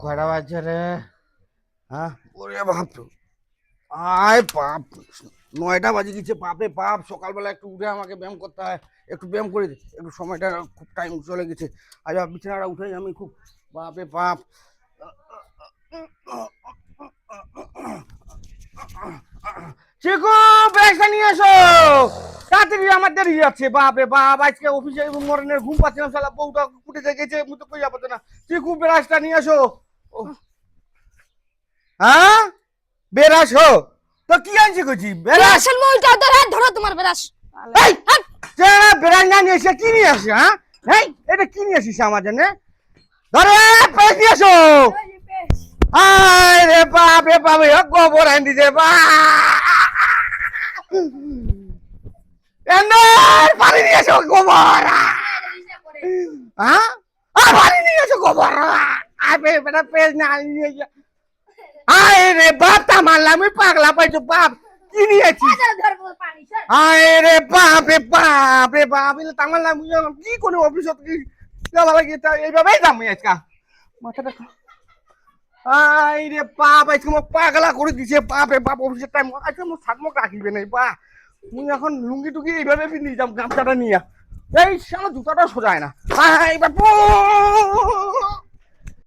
কয়টা বাজছে রে হ্যাঁ? ওরে বাপ আয় বাপ নয়টা বাজে গেছে, বাপরে বাপ। সকালবেলা একটু উঠে আমাকে ব্যায়াম করতে হয়। একটু ব্যায়াম করে দে। একটু সময়টা খুব টাইম চলে গেছে। আজ বিছানাটা উঠেই আমি খুব বাপরে বাপ। চিকু ব্যাগটা নিয়ে এসো। তাড়াতাড়ি আমার দেরি যাচ্ছে বাপরে বাপ। আজকে অফিসে মরণের ঘুম পাচ্ছে না শালা বউটা কুটে গেছে মুই তো কই যাব না। চিকু ব্রাশটা নিয়ে এসো। হ্যাঁ? বেরাস হো। তো কি আনছি কইছি? বেরাস। আসল মইটা ধর হাত ধরো তোমার বেরাস। এই যে বেরাস না নিয়ে এসে কি নিয়ে আসে হ্যাঁ? এই এটা কি নিয়ে আসিস আমার জন্য? ধরে পেস নিয়ে এসো আয় রে বাপ রে বাপ এ গোবর আন দিছে বা এন্দার পানি নিয়ে এসো গোবর। হ্যাঁ? আর পানি নিয়ে এসো গোবর। আয় বে বেটা পেস না আয় রে বাপ তা মারলাম আমি পাগলা পাইছো বাপ কি নিয়েছিস? আয় রে বাপ রে বাপ রে বাপ এলে তামাল না বুঝলাম কি করে অফিসত কি লাগে তা এইভাবেই যাম আজকা। মাথাটা রে বাপ আজকে মোক পাগলা করে দিছে বাপ রে বাপ অফিসের টাইম আজকে মোক শাক মোক রাখিবে না বা মুই এখন লুঙ্গি টুঙ্গি এইভাবে পিন্ধি যাম গামছাটা নিয়ে। এই শালা জুতাটা সোজায় না। আয় বাপ!